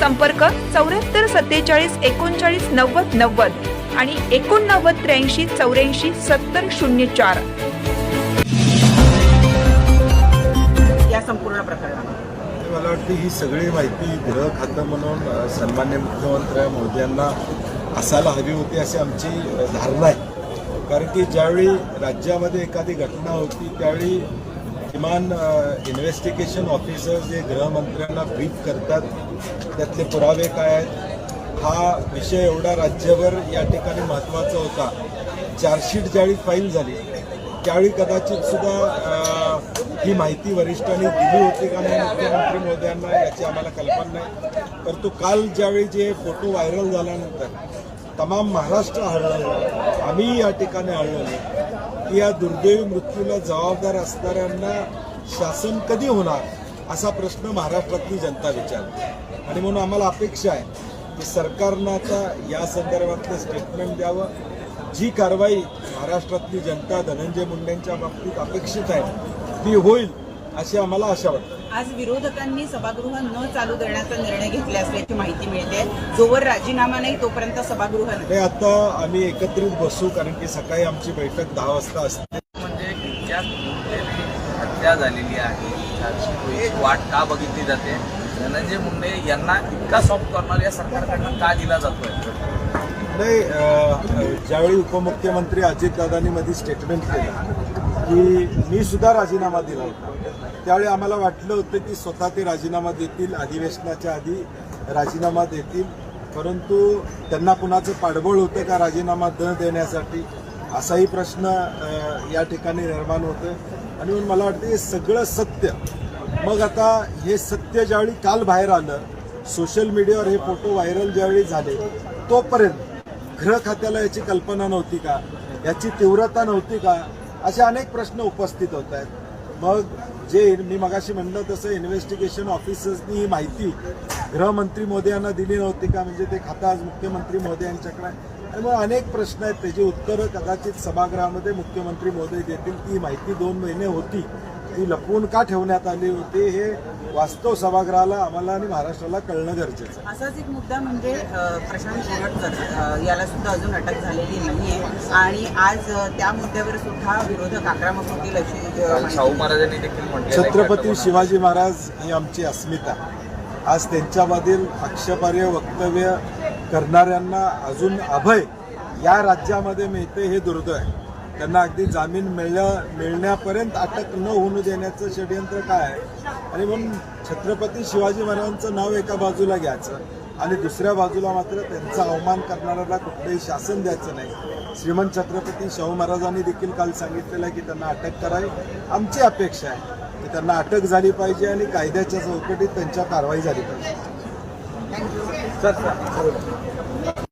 संपर्क चौऱ्याहत्तर सत्तेचाळीस एकोणचाळीस नव्वद नव्वद आणि एकोणनव्वद त्र्याऐंशी चौऱ्याऐंशी सत्तर शून्य चार. या संपूर्ण प्रकरणात मला वाटतं ही सगळी माहिती गृह खातं म्हणून सन्मान्य मुख्यमंत्री मोदयांना असायला हवी होती अशी आमची धारणा आहे. कारण की ज्यावेळी राज्यामध्ये एखादी घटना होती त्यावेळी किमान इन्व्हेस्टिगेशन ऑफिसर जे गृहमंत्र्यांना ब्रीफ करतात त्यातले पुरावे काय आहेत? हा विषय एवढा राज्यभर या ठिकाणी महत्त्वाचा होता. चार्जशीट ज्यावेळी फाईल झाली त्यावेळी कदाचित सुद्धा ही माहिती वरिष्ठांनी दिली होती का नाही? मुख्यमंत्री महोदयांना याची आम्हाला कल्पना नाही. परंतु काल ज्यावेळी जे फोटो व्हायरल झाल्यानंतर तमाम महाराष्ट्र हळहळलं आम्ही या ठिकाणी हळहळलो की या दुर्दैवी मृत्यूला जबाबदार असणाऱ्यांना शासन कधी होणार असा प्रश्न महाराष्ट्रातली जनता विचारते. आणि म्हणून आम्हाला अपेक्षा आहे की सरकारनं आता या संदर्भातलं स्टेटमेंट द्यावं. जी कारवाई महाराष्ट्रातली जनता धनंजय मुंडेंच्या बाबतीत अपेक्षित आहे ती होईल अशी आम्हाला आशा वाटते. आज विरोधकांनी सभागृह न चालू करण्याचा निर्णय घेतला असल्याची माहिती मिळते. जोवर राजीनामा नाही तोपर्यंत सभागृह नाही. आता आम्ही एकत्रित बसू कारण की सकाळी आमची बैठक दहा वाजता असते. म्हणजे हत्या झालेली आहे वाट का बघितली जाते? धनंजय मुंडे यांना इतका सॉफ्ट कॉर्नर या सरकारकडनं का दिला जातोय? नाही ज्यावेळी उपमुख्यमंत्री अजितदादांनी मध्ये स्टेटमेंट केलं की मी सुद्धा राजीनामा दिला होता. त्यावेळी आम्हाला वाटलं होतं की स्वतः ते राजीनामा देतील अधिवेशनाच्या आधी राजीनामा देतील. परंतु त्यांना कुणाचं पाठबळ होतं का राजीनामा न देण्यासाठी? असाही प्रश्न या ठिकाणी निर्माण होतं आणि म्हणून मला वाटतं हे सगळं सत्य. मग आता हे सत्य ज्यावेळी काल बाहेर आलं सोशल मीडियावर हे फोटो व्हायरल ज्यावेळी झाले तोपर्यंत गृह खात्याला याची कल्पना नव्हती का? याची तीव्रता नव्हती का? असे अनेक प्रश्न उपस्थित होत आहेत. मग जे मी मगाशी म्हणलं तसं इन्व्हेस्टिगेशन ऑफिसर्सनी ही माहिती गृहमंत्री मोदयांना दिली नव्हती का? म्हणजे ते खातं आज मुख्यमंत्री मोदी यांच्याकडे आणि मग अनेक प्रश्न आहेत. त्याची उत्तरं कदाचित सभागृहामध्ये मुख्यमंत्री मोदी देतील. ती माहिती दोन महिने होती. ती लपवून का ठेवण्यात आली होती हे वास्तव सभागृहाला आम्हाला आणि महाराष्ट्राला कळणं गरजेचं आहे. असाच एक मुद्दा म्हणजे प्रशांत शिरडकर याला सुद्धा अजून अटक झालेली नाहीये. आणि आज त्या मुद्द्यावर सुद्धा विरोधक आक्रमक होतील अशी शाहू महाराजांनी देखील म्हटलं छत्रपती शिवाजी महाराज ही आमची अस्मिता. आज त्यांच्यामधील आक्षेपार्ह वक्तव्य करणाऱ्यांना अजून अभय या राज्यामध्ये मिळते हे दुर्दैव आहे. त्यांना अगदी जामीन मिळल्या मिळण्यापर्यंत अटक न होऊन देण्याचं षडयंत्र काय आहे? आणि म्हणून छत्रपती शिवाजी महाराजांचं नाव एका बाजूला घ्यायचं आणि दुसऱ्या बाजूला मात्र त्यांचा अवमान करणाऱ्याला कुठलंही शासन द्यायचं नाही. श्रीमंत छत्रपती शाहू महाराजांनी देखील काल सांगितलेलं आहे की त्यांना अटक करावी. आमची अपेक्षा आहे की त्यांना अटक झाली पाहिजे आणि कायद्याच्या चौकटीत त्यांच्या कारवाई झाली पाहिजे. सर.